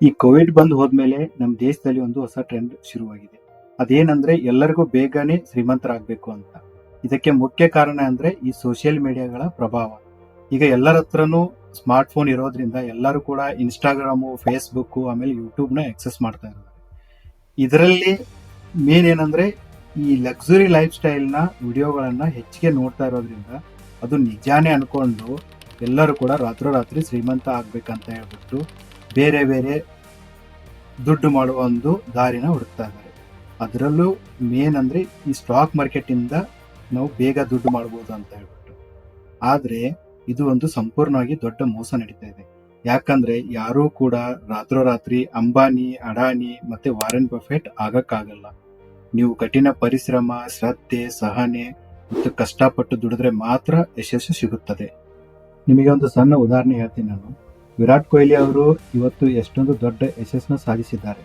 ಈ ಕೋವಿಡ್ ಬಂದು ಹೋದ್ಮೇಲೆ ನಮ್ಮ ದೇಶದಲ್ಲಿ ಒಂದು ಹೊಸ ಟ್ರೆಂಡ್ ಶುರುವಾಗಿದೆ. ಅದೇನಂದ್ರೆ ಎಲ್ಲರಿಗೂ ಬೇಗನೆ ಶ್ರೀಮಂತರಾಗಬೇಕು ಅಂತ. ಇದಕ್ಕೆ ಮುಖ್ಯ ಕಾರಣ ಅಂದ್ರೆ ಈ ಸೋಷಿಯಲ್ ಮೀಡಿಯಾಗಳ ಪ್ರಭಾವ. ಈಗ ಎಲ್ಲರ ಹತ್ರನೂ ಸ್ಮಾರ್ಟ್ ಫೋನ್ ಇರೋದ್ರಿಂದ ಎಲ್ಲರೂ ಕೂಡ ಇನ್ಸ್ಟಾಗ್ರಾಮು ಫೇಸ್ಬುಕ್ ಆಮೇಲೆ ಯೂಟ್ಯೂಬ್ನ ಎಕ್ಸೆಸ್ ಮಾಡ್ತಾ ಇದ್ದಾರೆ. ಇದರಲ್ಲಿ ಮೇನ್ ಏನಂದ್ರೆ ಈ ಲಕ್ಸುರಿ ಲೈಫ್ ಸ್ಟೈಲ್ನ ವಿಡಿಯೋಗಳನ್ನ ಹೆಚ್ಚಿಗೆ ನೋಡ್ತಾ ಇರೋದ್ರಿಂದ ಅದು ನಿಜಾನೇ ಅನ್ಕೊಂಡು ಎಲ್ಲರೂ ಕೂಡ ರಾತ್ರೋರಾತ್ರಿ ಶ್ರೀಮಂತ ಆಗ್ಬೇಕಂತ ಹೇಳ್ಬಿಟ್ಟು ಬೇರೆ ಬೇರೆ ದುಡ್ಡು ಮಾಡುವ ಒಂದು ದಾರಿನ ಹುಡುಕ್ತಾ ಇದ್ದಾರೆ. ಅದರಲ್ಲೂ ಮೇನ್ ಅಂದರೆ ಈ ಸ್ಟಾಕ್ ಮಾರ್ಕೆಟ್ ಇಂದ ನಾವು ಬೇಗ ದುಡ್ಡು ಮಾಡಬಹುದು ಅಂತ ಹೇಳ್ಬಿಟ್ಟು. ಆದ್ರೆ ಇದು ಒಂದು ಸಂಪೂರ್ಣವಾಗಿ ದೊಡ್ಡ ಮೋಸ ನಡೀತಾ ಇದೆ. ಯಾಕಂದ್ರೆ ಯಾರೂ ಕೂಡ ರಾತ್ರೋರಾತ್ರಿ ಅಂಬಾನಿ, ಅಡಾನಿ ಮತ್ತೆ ವಾರೆನ್ ಬಫೆಟ್ ಆಗಕ್ಕಾಗಲ್ಲ. ನೀವು ಕಠಿಣ ಪರಿಶ್ರಮ, ಶ್ರದ್ಧೆ, ಸಹನೆ ಮತ್ತು ಕಷ್ಟಪಟ್ಟು ದುಡಿದ್ರೆ ಮಾತ್ರ ಯಶಸ್ಸು ಸಿಗುತ್ತದೆ. ನಿಮಗೆ ಒಂದು ಸಣ್ಣ ಉದಾಹರಣೆ ಹೇಳ್ತೀನಿ ನಾನು. ವಿರಾಟ್ ಕೊಹ್ಲಿ ಅವರು ಇವತ್ತು ಎಷ್ಟೊಂದು ದೊಡ್ಡ ಯಶಸ್ಸನ್ನು ಸಾಧಿಸಿದ್ದಾರೆ.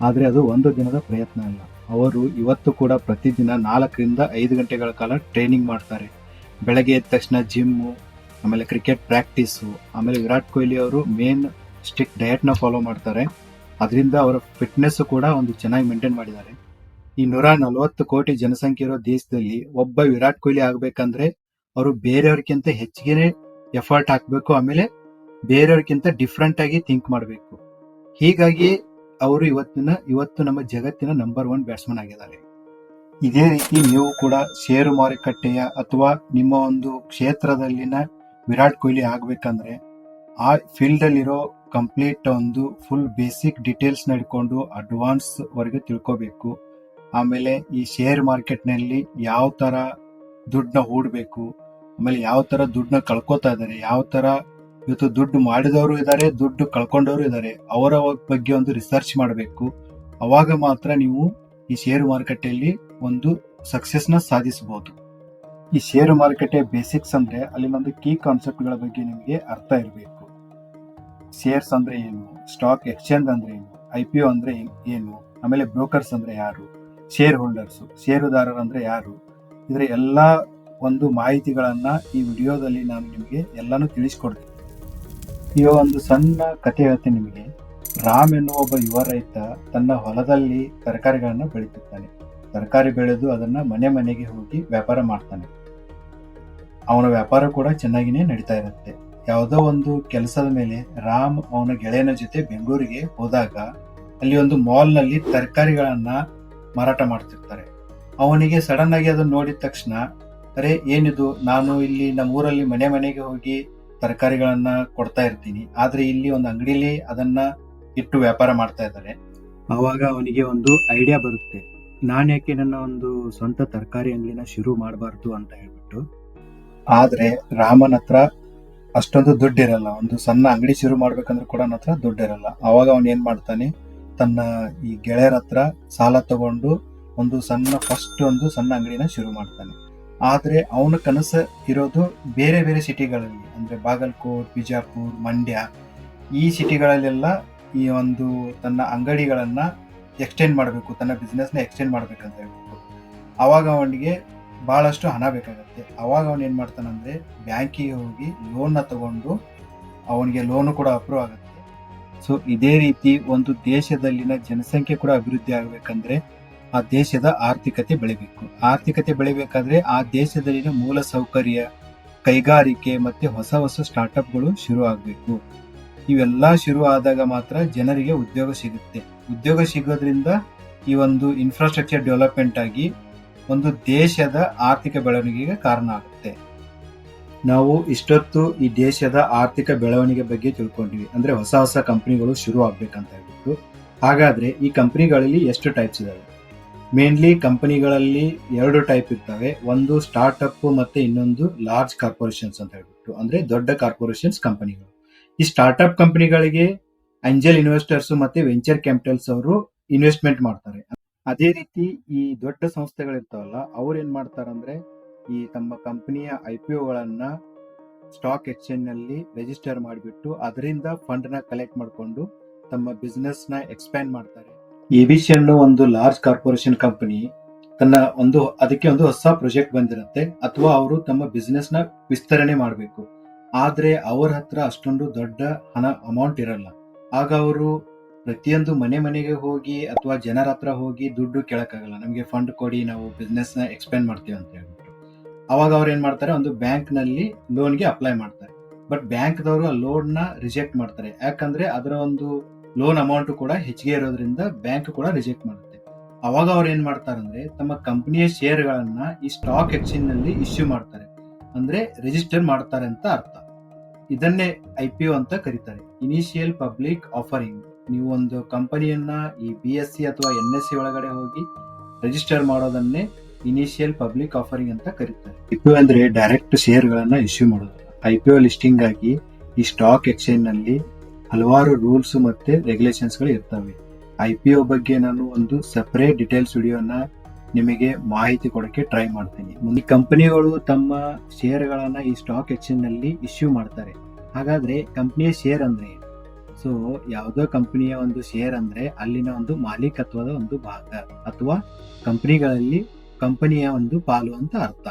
ಆದರೆ ಅದು ಒಂದು ದಿನದ ಪ್ರಯತ್ನ ಅಲ್ಲ. ಅವರು ಇವತ್ತು ಕೂಡ ಪ್ರತಿದಿನ ನಾಲ್ಕರಿಂದ ಐದು ಗಂಟೆಗಳ ಕಾಲ ಟ್ರೈನಿಂಗ್ ಮಾಡ್ತಾರೆ. ಬೆಳಗ್ಗೆ ಎದ್ದ ತಕ್ಷಣ ಜಿಮ್ಮು ಆಮೇಲೆ ಕ್ರಿಕೆಟ್ ಪ್ರಾಕ್ಟೀಸು ಆಮೇಲೆ ವಿರಾಟ್ ಕೊಹ್ಲಿ ಅವರು ಮೇನ್ ಸ್ಟಿಕ್ ಡಯಟ್ನ ಫಾಲೋ ಮಾಡ್ತಾರೆ. ಅದರಿಂದ ಅವರ ಫಿಟ್ನೆಸ್ಸು ಕೂಡ ಒಂದು ಚೆನ್ನಾಗಿ ಮೇಂಟೈನ್ ಮಾಡಿದ್ದಾರೆ. ಈ ನೂರ ನಲವತ್ತು ಕೋಟಿ ಜನಸಂಖ್ಯೆ ಇರೋ ದೇಶದಲ್ಲಿ ಒಬ್ಬ ವಿರಾಟ್ ಕೊಹ್ಲಿ ಆಗಬೇಕಂದ್ರೆ, ಅವರು ಬೇರೆಯವ್ರಿಗಿಂತ ಹೆಚ್ಚಿಗೆ ಎಫರ್ಟ್ ಹಾಕಬೇಕು, ಆಮೇಲೆ ಬೇರೆಯವ್ರಿಗಿಂತ ಡಿಫ್ರೆಂಟ್ ಆಗಿ ಥಿಂಕ್ ಮಾಡಬೇಕು. ಹೀಗಾಗಿ ಅವರು ಇವತ್ತಿನ, ಇವತ್ತು ನಮ್ಮ ಜಗತ್ತಿನ ನಂಬರ್ ಒನ್ ಬ್ಯಾಟ್ಸ್ಮನ್ ಆಗಿದ್ದಾರೆ. ಇದೇ ರೀತಿ ನೀವು ಕೂಡ ಷೇರು ಮಾರುಕಟ್ಟೆಯ ಅಥವಾ ನಿಮ್ಮ ಒಂದು ಕ್ಷೇತ್ರದಲ್ಲಿನ ವಿರಾಟ್ ಕೊಹ್ಲಿ ಆಗಬೇಕಂದ್ರೆ ಆ ಫೀಲ್ಡ್ ಅಲ್ಲಿರೋ ಕಂಪ್ಲೀಟ್ ಒಂದು ಫುಲ್ ಬೇಸಿಕ್ ಡೀಟೇಲ್ಸ್ ನಡ್ಕೊಂಡು ಅಡ್ವಾನ್ಸ್ ವರೆಗೆ ತಿಳ್ಕೋಬೇಕು. ಆಮೇಲೆ ಈ ಶೇರ್ ಮಾರ್ಕೆಟ್ನಲ್ಲಿ ಯಾವ ತರ ದುಡ್ಡನ್ನ ಹೂಡಬೇಕು, ಆಮೇಲೆ ಯಾವ ತರ ದುಡ್ಡನ್ನ ಕಳ್ಕೊತಾ ಇದ್ದಾರೆ ಯಾವ ತರ ಇವತ್ತು ದುಡ್ಡು ಮಾಡಿದವರು ಇದ್ದಾರೆ ದುಡ್ಡು ಕಳ್ಕೊಂಡವರು ಇದ್ದಾರೆ ಅವರ ಬಗ್ಗೆ ಒಂದು ರಿಸರ್ಚ್ ಮಾಡಬೇಕು. ಅವಾಗ ಮಾತ್ರ ನೀವು ಈ ಷೇರು ಮಾರುಕಟ್ಟೆಯಲ್ಲಿ ಒಂದು ಸಕ್ಸಸ್ನ ಸಾಧಿಸಬಹುದು. ಈ ಷೇರು ಮಾರುಕಟ್ಟೆ ಬೇಸಿಕ್ಸ್ ಅಂದ್ರೆ ಅಲ್ಲಿ ಒಂದು ಕೀ ಕಾನ್ಸೆಪ್ಟ್ಗಳ ಬಗ್ಗೆ ನಿಮಗೆ ಅರ್ಥ ಇರಬೇಕು. ಶೇರ್ಸ್ ಅಂದ್ರೆ ಏನು? ಸ್ಟಾಕ್ ಎಕ್ಸ್ಚೇಂಜ್ ಅಂದ್ರೆ ಏನು? ಐ ಪಿ ಒ ಅಂದ್ರೆ ಏನು? ಆಮೇಲೆ ಬ್ರೋಕರ್ಸ್ ಅಂದ್ರೆ ಯಾರು? ಶೇರ್ ಹೋಲ್ಡರ್ಸ್ ಷೇರುದಾರರು ಅಂದ್ರೆ ಯಾರು? ಇದರ ಎಲ್ಲಾ ಒಂದು ಮಾಹಿತಿಗಳನ್ನ ಈ ವಿಡಿಯೋದಲ್ಲಿ ನಾನು ನಿಮಗೆ ಎಲ್ಲಾನು ತಿಳಿಸ್ಕೊಡ್ತೀನಿ. ಈಗ ಒಂದು ಸಣ್ಣ ಕಥೆ ಹೇಳ್ತೀನಿ ನಿಮಗೆ. ರಾಮ್ ಎನ್ನುವ ಒಬ್ಬ ಯುವ ರೈತ ತನ್ನ ಹೊಲದಲ್ಲಿ ತರಕಾರಿಗಳನ್ನ ಬೆಳೀತಿರ್ತಾನೆ. ತರಕಾರಿ ಬೆಳೆದು ಅದನ್ನ ಮನೆ ಮನೆಗೆ ಹೋಗಿ ವ್ಯಾಪಾರ ಮಾಡ್ತಾನೆ. ಅವನ ವ್ಯಾಪಾರ ಕೂಡ ಚೆನ್ನಾಗಿನೇ ನಡೀತಾ ಇರುತ್ತೆ. ಯಾವುದೋ ಒಂದು ಕೆಲಸದ ಮೇಲೆ ರಾಮ್ ಅವನ ಗೆಳೆಯನ ಜೊತೆ ಬೆಂಗಳೂರಿಗೆ ಹೋದಾಗ ಅಲ್ಲಿ ಒಂದು ಮಾಲ್ನಲ್ಲಿ ತರಕಾರಿಗಳನ್ನ ಮಾರಾಟ ಮಾಡ್ತಿರ್ತಾರೆ. ಅವನಿಗೆ ಸಡನ್ ಆಗಿ ಅದನ್ನ ನೋಡಿದ ತಕ್ಷಣ, ಅರೆ, ಏನಿದು? ನಾನು ಇಲ್ಲಿ ನಮ್ಮ ಊರಲ್ಲಿ ಮನೆ ಮನೆಗೆ ಹೋಗಿ ತರಕಾರಿಗಳನ್ನ ಕೊಡ್ತಾ ಇರ್ತೀನಿ. ಆದ್ರೆ ಇಲ್ಲಿ ಒಂದು ಅಂಗಡಿಲಿ ಅದನ್ನ ಇಟ್ಟು ವ್ಯಾಪಾರ ಮಾಡ್ತಾ ಇದ್ದಾರೆ. ಅವಾಗ ಅವನಿಗೆ ಒಂದು ಐಡಿಯಾ ಬರುತ್ತೆ. ನಾನು ಯಾಕೆ ನನ್ನ ಒಂದು ಸ್ವಂತ ತರಕಾರಿ ಅಂಗಡಿನ ಶುರು ಮಾಡಬಾರ್ದು ಅಂತ ಹೇಳ್ಬಿಟ್ಟು. ಆದ್ರೆ ರಾಮನ ಹತ್ರ ಅಷ್ಟೊಂದು ದುಡ್ಡು ಇರಲ್ಲ. ಒಂದು ಸಣ್ಣ ಅಂಗಡಿ ಶುರು ಮಾಡ್ಬೇಕಂದ್ರೆ ಕೂಡ ನನ್ನ ಹತ್ರ ದುಡ್ಡು ಇರಲ್ಲ. ಅವಾಗ ಅವನ್ ಏನ್ ಮಾಡ್ತಾನೆ ತನ್ನ ಈ ಗೆಳೆಯರ ಹತ್ರ ಸಾಲ ತಗೊಂಡು ಒಂದು ಸಣ್ಣ ಫಸ್ಟ್ ಒಂದು ಸಣ್ಣ ಅಂಗಡಿನ ಶುರು ಮಾಡ್ತಾನೆ. ಆದ್ರೆ ಅವನ ಕನಸು ಇರೋದು ಬೇರೆ ಬೇರೆ ಸಿಟಿಗಳಲ್ಲಿ, ಅಂದರೆ ಬಾಗಲ್ಕೋಟ್, ಬಿಜಾಪುರ್, ಮಂಡ್ಯ, ಈ ಸಿಟಿಗಳಲ್ಲೆಲ್ಲ ಈ ಒಂದು ತನ್ನ ಅಂಗಡಿಗಳನ್ನು ಎಕ್ಸ್ಟೆಂಡ್ ಮಾಡಬೇಕು, ತನ್ನ ಬಿಸ್ನೆಸ್ನ ಎಕ್ಸ್ಟೆಂಡ್ ಮಾಡಬೇಕಂತ ಹೇಳ್ಬೋದು ಆವಾಗ ಅವನಿಗೆ ಭಾಳಷ್ಟು ಹಣ ಬೇಕಾಗುತ್ತೆ. ಆವಾಗ ಅವನು ಏನು ಮಾಡ್ತಾನಂದರೆ ಬ್ಯಾಂಕಿಗೆ ಹೋಗಿ ಲೋನ್ನ ತಗೊಂಡು ಅವನಿಗೆ ಲೋನು ಕೂಡ ಅಪ್ರೂವ್ ಆಗುತ್ತೆ. ಸೊ ಇದೇ ರೀತಿ ಒಂದು ದೇಶದಲ್ಲಿನ ಜನಸಂಖ್ಯೆ ಕೂಡ ಅಭಿವೃದ್ಧಿ ಆಗ್ಬೇಕಂದ್ರೆ ಆ ದೇಶದ ಆರ್ಥಿಕತೆ ಬೆಳಿಬೇಕು. ಆರ್ಥಿಕತೆ ಬೆಳಿಬೇಕಾದ್ರೆ ಆ ದೇಶದಲ್ಲಿನ ಮೂಲ ಸೌಕರ್ಯ, ಕೈಗಾರಿಕೆ ಮತ್ತೆ ಹೊಸ ಹೊಸ ಸ್ಟಾರ್ಟ್ಅಪ್ಗಳು ಶುರು ಆಗಬೇಕು. ಇವೆಲ್ಲ ಶುರು ಆದಾಗ ಮಾತ್ರ ಜನರಿಗೆ ಉದ್ಯೋಗ ಸಿಗುತ್ತೆ. ಉದ್ಯೋಗ ಸಿಗೋದ್ರಿಂದ ಈ ಒಂದು ಇನ್ಫ್ರಾಸ್ಟ್ರಕ್ಚರ್ ಡೆವಲಪ್ಮೆಂಟ್ ಆಗಿ ಒಂದು ದೇಶದ ಆರ್ಥಿಕ ಬೆಳವಣಿಗೆಗೆ ಕಾರಣ ಆಗುತ್ತೆ. ನಾವು ಇಷ್ಟೊತ್ತು ಈ ದೇಶದ ಆರ್ಥಿಕ ಬೆಳವಣಿಗೆ ಬಗ್ಗೆ ತಿಳ್ಕೊಂಡಿವಿ. ಅಂದ್ರೆ ಹೊಸ ಹೊಸ ಕಂಪನಿಗಳು ಶುರು ಆಗ್ಬೇಕಂತ ಹೇಳ್ಬಿಟ್ಟು. ಹಾಗಾದ್ರೆ ಈ ಕಂಪನಿಗಳಲ್ಲಿ ಎಷ್ಟು ಟೈಪ್ಸ್ ಇದಾವೆ? ಮೇನ್ಲಿ ಕಂಪನಿಗಳಲ್ಲಿ ಎರಡು ಟೈಪ್ ಇರ್ತವೆ. ಒಂದು ಸ್ಟಾರ್ಟ್ಅಪ್ ಮತ್ತೆ ಇನ್ನೊಂದು ಲಾರ್ಜ್ ಕಾರ್ಪೊರೇಷನ್ಸ್ ಅಂತ ಹೇಳ್ಬಿಟ್ಟು. ಅಂದ್ರೆ ದೊಡ್ಡ ಕಾರ್ಪೊರೇಷನ್ಸ್ ಕಂಪನಿಗಳು ಈ ಸ್ಟಾರ್ಟ್ಅಪ್ ಕಂಪನಿಗಳಿಗೆ ಅಂಜಲ್ ಇನ್ವೆಸ್ಟರ್ಸ್ ಮತ್ತೆ ವೆಂಚರ್ ಕ್ಯಾಪಿಟಲ್ಸ್ ಅವರು ಇನ್ವೆಸ್ಟ್ಮೆಂಟ್ ಮಾಡ್ತಾರೆ. ಅದೇ ರೀತಿ ಈ ದೊಡ್ಡ ಸಂಸ್ಥೆಗಳಿರ್ತಾವಲ್ಲ ಅವ್ರು ಏನ್ ಮಾಡ್ತಾರಂದ್ರೆ ಈ ತಮ್ಮ ಕಂಪನಿಯ ಐ ಪಿ ಸ್ಟಾಕ್ ಎಕ್ಸ್ಚೇಂಜ್ನಲ್ಲಿ ರಿಜಿಸ್ಟರ್ ಮಾಡಿಬಿಟ್ಟು, ಅದರಿಂದ ಫಂಡ್ನ ಕಲೆಕ್ಟ್ ಮಾಡಿಕೊಂಡು ತಮ್ಮ ಬಿಸ್ನೆಸ್ನ ಎಕ್ಸ್ಪ್ಯಾಂಡ್ ಮಾಡ್ತಾರೆ. ಎಬಿಸಿ ಅನ್ನೋ ಒಂದು ಲಾರ್ಜ್ ಕಾರ್ಪೊರೇಷನ್ ಕಂಪನಿ ತನ್ನ ಒಂದು, ಅದಕ್ಕೆ ಒಂದು ಹೊಸ ಪ್ರಾಜೆಕ್ಟ್ ಬಂದಿರುತ್ತೆ. ಅಥವಾ ಅವರು ತಮ್ಮ ಬಿಸ್ನೆಸ್ನ ವಿಸ್ತರಣೆ ಮಾಡಬೇಕು. ಆದ್ರೆ ಅವರ ಹತ್ರ ಅಷ್ಟೊಂದು ದೊಡ್ಡ ಹಣ ಅಮೌಂಟ್ ಇರಲ್ಲ. ಆಗ ಅವರು ಪ್ರತಿಯೊಂದು ಮನೆ ಮನೆಗೆ ಹೋಗಿ ಅಥವಾ ಜನರ ಹತ್ರ ಹೋಗಿ ದುಡ್ಡು ಕೇಳಕ್ಕಾಗಲ್ಲ. ನಮಗೆ ಫಂಡ್ ಕೊಡಿ, ನಾವು ಬಿಸ್ನೆಸ್ನ ಎಕ್ಸ್ಪೆಂಡ್ ಮಾಡ್ತೀವಿ ಅಂತ ಹೇಳ್ಬಿಟ್ಟು. ಅವಾಗ ಅವ್ರು ಏನ್ ಮಾಡ್ತಾರೆ? ಒಂದು ಬ್ಯಾಂಕ್ನಲ್ಲಿ ಲೋನ್ಗೆ ಅಪ್ಲೈ ಮಾಡ್ತಾರೆ. ಬಟ್ ಬ್ಯಾಂಕ್ ದವರು ಆ ಲೋನ್ನ ರಿಜೆಕ್ಟ್ ಮಾಡ್ತಾರೆ. ಯಾಕಂದ್ರೆ ಅದರ ಒಂದು ಲೋನ್ ಅಮೌಂಟ್ ಕೂಡ ಹೆಚ್ಚಿಗೆ ಇರೋದ್ರಿಂದ ಬ್ಯಾಂಕ್ ಕೂಡ ರಿಜೆಕ್ಟ್ ಮಾಡುತ್ತೆ. ಅವಾಗ ಅವ್ರು ಏನ್ ಮಾಡ್ತಾರೆ ಅಂದ್ರೆ ತಮ್ಮ ಕಂಪನಿಯ ಶೇರ್ ಗಳನ್ನ ಈ ಸ್ಟಾಕ್ ಎಕ್ಸ್ಚೇಂಜ್ನಲ್ಲಿ ಇಶ್ಯೂ ಮಾಡ್ತಾರೆ. ಅಂದ್ರೆ ರಿಜಿಸ್ಟರ್ ಮಾಡ್ತಾರೆ ಅಂತ ಅರ್ಥ. ಇದನ್ನೇ ಐ ಪಿ ಒ ಅಂತ ಕರೀತಾರೆ. ಇನಿಷಿಯಲ್ ಪಬ್ಲಿಕ್ ಆಫರಿಂಗ್ ನೀವು ಒಂದು ಕಂಪನಿಯನ್ನ ಈ ಬಿ ಎಸ್ ಸಿ ಅಥವಾ ಎನ್ ಎಸ್ ಸಿ ಒಳಗಡೆ ಹೋಗಿ ರಿಜಿಸ್ಟರ್ ಮಾಡೋದನ್ನೇ ಇನಿಷಿಯಲ್ ಪಬ್ಲಿಕ್ ಆಫರಿಂಗ್ ಅಂತ ಕರೀತಾರೆ. ಐ ಪಿ ಒ ಅಂದ್ರೆ ಡೈರೆಕ್ಟ್ ಶೇರ್ ಗಳನ್ನ ಇಶ್ಯೂ ಮಾಡೋದು. ಐ ಪಿ ಒ ಲಿಸ್ಟಿಂಗ್ ಆಗಿ ಈ ಸ್ಟಾಕ್ ಎಕ್ಸ್ಚೇಂಜ್ನಲ್ಲಿ ಹಲವಾರು ರೂಲ್ಸ್ ಮತ್ತೆ ರೆಗ್ಯುಲೇಷನ್ಸ್ಗಳು ಇರ್ತವೆ. ಐ ಪಿ ಒ ಬಗ್ಗೆ ನಾನು ಒಂದು ಸಪ್ರೇಟ್ ಡಿಟೇಲ್ಸ್ ವಿಡಿಯೋನ ನಿಮಗೆ ಮಾಹಿತಿ ಕೊಡಕ್ಕೆ ಟ್ರೈ ಮಾಡ್ತೀನಿ. ಮುಂದೆ ಕಂಪನಿಗಳು ತಮ್ಮ ಶೇರ್ ಗಳನ್ನ ಈ ಸ್ಟಾಕ್ ಎಕ್ಸ್ಚೇಂಜ್ನಲ್ಲಿ ಇಶ್ಯೂ ಮಾಡ್ತಾರೆ. ಹಾಗಾದ್ರೆ ಕಂಪನಿಯ ಶೇರ್ ಅಂದ್ರೆ ಸೊ ಯಾವುದೋ ಕಂಪನಿಯ ಒಂದು ಶೇರ್ ಅಂದ್ರೆ ಅಲ್ಲಿನ ಒಂದು ಮಾಲೀಕತ್ವದ ಒಂದು ಭಾಗ ಅಥವಾ ಕಂಪನಿಗಳಲ್ಲಿ ಕಂಪನಿಯ ಒಂದು ಪಾಲು ಅಂತ ಅರ್ಥ.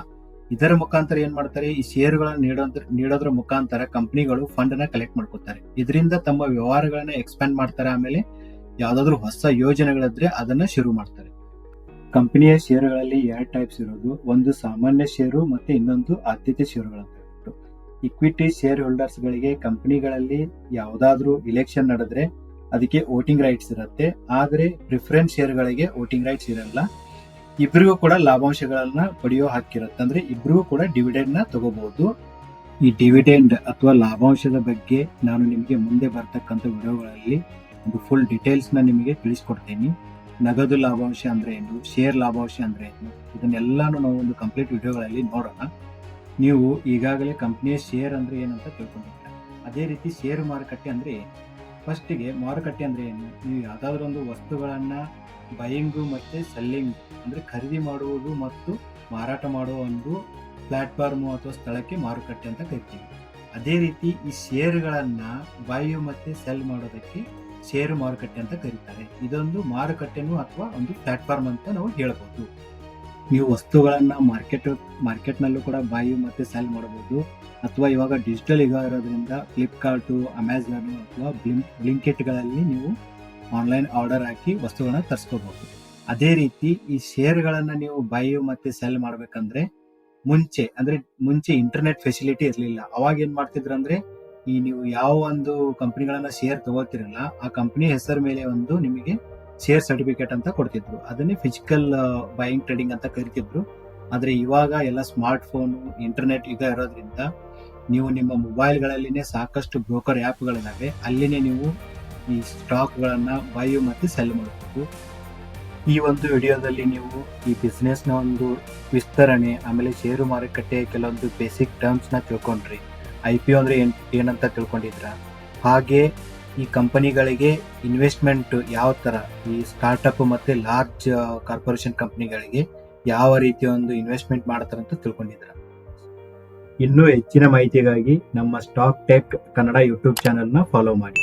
ಇದರ ಮುಖಾಂತರ ಏನ್ ಮಾಡ್ತಾರೆ? ಈ ಷೇರುಗಳನ್ನ ನೀಡೋದ್ರ ನೀಡೋದ್ರ ಮುಖಾಂತರ ಕಂಪನಿಗಳು ಫಂಡ್ನ ಕಲೆಕ್ಟ್ ಮಾಡ್ಕೋತಾರೆ. ಇದರಿಂದ ತಮ್ಮ ವ್ಯವಹಾರಗಳನ್ನ ಎಕ್ಸ್ಪ್ಯಾಂಡ್ ಮಾಡ್ತಾರೆ, ಆಮೇಲೆ ಯಾವ್ದಾದ್ರು ಹೊಸ ಯೋಜನೆಗಳಿದ್ರೆ ಅದನ್ನ ಶುರು ಮಾಡ್ತಾರೆ. ಕಂಪನಿಯ ಷೇರುಗಳಲ್ಲಿ ಎರಡು ಟೈಪ್ಸ್ ಇರೋದು. ಒಂದು ಸಾಮಾನ್ಯ ಷೇರು ಮತ್ತೆ ಇನ್ನೊಂದು ಆದ್ಯತೆ ಷೇರುಗಳು ಅಂತ ಹೇಳ್ಬಿಟ್ಟು. ಇಕ್ವಿಟಿ ಶೇರ್ ಹೋಲ್ಡರ್ಸ್ ಗಳಿಗೆ ಕಂಪನಿಗಳಲ್ಲಿ ಯಾವ್ದಾದ್ರು ಇಲೆಕ್ಷನ್ ನಡೆದ್ರೆ ಅದಕ್ಕೆ ವೋಟಿಂಗ್ ರೈಟ್ಸ್ ಇರುತ್ತೆ. ಆದ್ರೆ ಪ್ರಿಫರೆನ್ಸ್ ಶೇರ್ಗಳಿಗೆ ವೋಟಿಂಗ್ ರೈಟ್ಸ್ ಇರಲ್ಲ. ಇಬ್ಬರಿಗೂ ಕೂಡ ಲಾಭಾಂಶಗಳನ್ನ ಪಡೆಯೋ ಹಾಕಿರುತ್ತೆ ಅಂದ್ರೆ ಇಬ್ಬರಿಗೂ ಕೂಡ ಡಿವಿಡೆಂಡ್ನ ತಗೋಬಹುದು. ಈ ಡಿವಿಡೆಂಡ್ ಅಥವಾ ಲಾಭಾಂಶದ ಬಗ್ಗೆ ನಾನು ನಿಮಗೆ ಮುಂದೆ ಬರ್ತಕ್ಕಂಥ ವಿಡಿಯೋಗಳಲ್ಲಿ ಒಂದು ಫುಲ್ ಡೀಟೇಲ್ಸ್ನ ನಿಮಗೆ ತಿಳಿಸ್ಕೊಡ್ತೀನಿ. ನಗದು ಲಾಭಾಂಶ ಅಂದ್ರೆ ಏನು ಶೇರ್ ಲಾಭಾಂಶ ಅಂದ್ರೆ ಏನು, ಇದನ್ನೆಲ್ಲಾನು ನಾವು ಒಂದು ಕಂಪ್ಲೀಟ್ ವಿಡಿಯೋಗಳಲ್ಲಿ ನೋಡೋಣ. ನೀವು ಈಗಾಗಲೇ ಕಂಪ್ನಿಯ ಶೇರ್ ಅಂದ್ರೆ ಏನಂತ ತಿಳ್ಕೊಂಡಿದ್ದೀರಾ? ಅದೇ ರೀತಿ ಶೇರ್ ಮಾರುಕಟ್ಟೆ ಅಂದ್ರೆ ಫಸ್ಟಿಗೆ ಮಾರುಕಟ್ಟೆ ಅಂದ್ರೆ ಏನು? ನೀವು ಯಾವ್ದಾದ್ರು ಒಂದು ವಸ್ತುಗಳನ್ನ ಬೈಯಿಂಗು ಮತ್ತು ಸೆಲ್ಲಿಂಗ್ ಅಂದರೆ ಖರೀದಿ ಮಾಡುವುದು ಮತ್ತು ಮಾರಾಟ ಮಾಡುವ ಒಂದು ಪ್ಲಾಟ್ಫಾರ್ಮು ಅಥವಾ ಸ್ಥಳಕ್ಕೆ ಮಾರುಕಟ್ಟೆ ಅಂತ ಕರಿತೀವಿ. ಅದೇ ರೀತಿ ಈ ಶೇರುಗಳನ್ನು ಬಾಯು ಮತ್ತು ಸೆಲ್ ಮಾಡೋದಕ್ಕೆ ಷೇರು ಮಾರುಕಟ್ಟೆ ಅಂತ ಕರೀತಾರೆ. ಇದೊಂದು ಮಾರುಕಟ್ಟೆನೂ ಅಥವಾ ಒಂದು ಪ್ಲಾಟ್ಫಾರ್ಮ್ ಅಂತ ನಾವು ಹೇಳ್ಬೋದು. ನೀವು ವಸ್ತುಗಳನ್ನು ಮಾರ್ಕೆಟ್, ಮಾರ್ಕೆಟ್ನಲ್ಲೂ ಕೂಡ ಬಾಯು ಮತ್ತು ಸೆಲ್ ಮಾಡ್ಬೋದು ಅಥವಾ ಇವಾಗ ಡಿಜಿಟಲ್ ಈಗ ಇರೋದ್ರಿಂದ ಫ್ಲಿಪ್ಕಾರ್ಟು ಅಮೆಝಾನು ಅಥವಾ ಬ್ಲಿಂಕ್ ಬ್ಲಿಂಕೆಟ್ಗಳಲ್ಲಿ ನೀವು ಆನ್ಲೈನ್ ಆರ್ಡರ್ ಹಾಕಿ ವಸ್ತುಗಳನ್ನ ತರಿಸ್ಕೋಬಹುದು ಅದೇ ರೀತಿ ಈ ಶೇರ್ಗಳನ್ನ ನೀವು ಬೈ ಮತ್ತೆ ಸೆಲ್ ಮಾಡ್ಬೇಕಂದ್ರೆ ಮುಂಚೆ, ಅಂದ್ರೆ ಮುಂಚೆ ಇಂಟರ್ನೆಟ್ ಫೆಸಿಲಿಟಿ ಇರಲಿಲ್ಲ. ಅವಾಗ ಏನ್ ಮಾಡ್ತಿದ್ರಂದ್ರೆ ಈ ನೀವು ಯಾವ ಒಂದು ಕಂಪನಿಗಳನ್ನ ಶೇರ್ ತಗೋತಿರಲ್ಲ, ಆ ಕಂಪನಿ ಹೆಸರ ಮೇಲೆ ಒಂದು ನಿಮಗೆ ಶೇರ್ ಸರ್ಟಿಫಿಕೇಟ್ ಅಂತ ಕೊಡ್ತಿದ್ರು. ಅದನ್ನೇ ಫಿಸಿಕಲ್ ಬೈಯಿಂಗ್ ಟ್ರೇಡಿಂಗ್ ಅಂತ ಕರಿತಿದ್ರು. ಆದ್ರೆ ಇವಾಗ ಎಲ್ಲ ಸ್ಮಾರ್ಟ್ ಫೋನ್ ಇಂಟರ್ನೆಟ್ ಈಗ ಇರೋದ್ರಿಂದ ನೀವು ನಿಮ್ಮ ಮೊಬೈಲ್ಗಳಲ್ಲಿನೇ ಸಾಕಷ್ಟು ಬ್ರೋಕರ್ ಆ್ಯಪ್ಗಳಿದ್ದಾವೆ ಅಲ್ಲಿನೇ ನೀವು ಈ ಸ್ಟಾಕ್ಗಳನ್ನು ಬೈ ಮತ್ತು ಸೆಲ್ ಮಾಡಬೇಕು ಈ ಒಂದು ವಿಡಿಯೋದಲ್ಲಿ ನೀವು ಈ ಬಿಸ್ನೆಸ್ನ ಒಂದು ವಿಸ್ತರಣೆ, ಆಮೇಲೆ ಷೇರು ಮಾರುಕಟ್ಟೆಯ ಕೆಲವೊಂದು ಬೇಸಿಕ್ ಟರ್ಮ್ಸ್ನ ತಿಳ್ಕೊಂಡ್ರಿ. ಐ ಪಿ ಅಂದರೆ ಏನು, ಏನಂತ ತಿಳ್ಕೊಂಡಿದ್ರ ಹಾಗೆ ಈ ಕಂಪನಿಗಳಿಗೆ ಇನ್ವೆಸ್ಟ್ಮೆಂಟ್ ಯಾವ ಥರ, ಈ ಸ್ಟಾರ್ಟಪ್ ಮತ್ತು ಲಾರ್ಜ್ ಕಾರ್ಪೊರೇಷನ್ ಕಂಪ್ನಿಗಳಿಗೆ ಯಾವ ರೀತಿಯ ಒಂದು ಇನ್ವೆಸ್ಟ್ಮೆಂಟ್ ಮಾಡ್ತಾರೆ ಅಂತ ತಿಳ್ಕೊಂಡಿದ್ರ ಇನ್ನೂ ಹೆಚ್ಚಿನ ಮಾಹಿತಿಗಾಗಿ ನಮ್ಮ ಸ್ಟಾಕ್ ಟೆಕ್ ಕನ್ನಡ ಯೂಟ್ಯೂಬ್ ಚಾನೆಲ್ನ ಫಾಲೋ ಮಾಡಿ.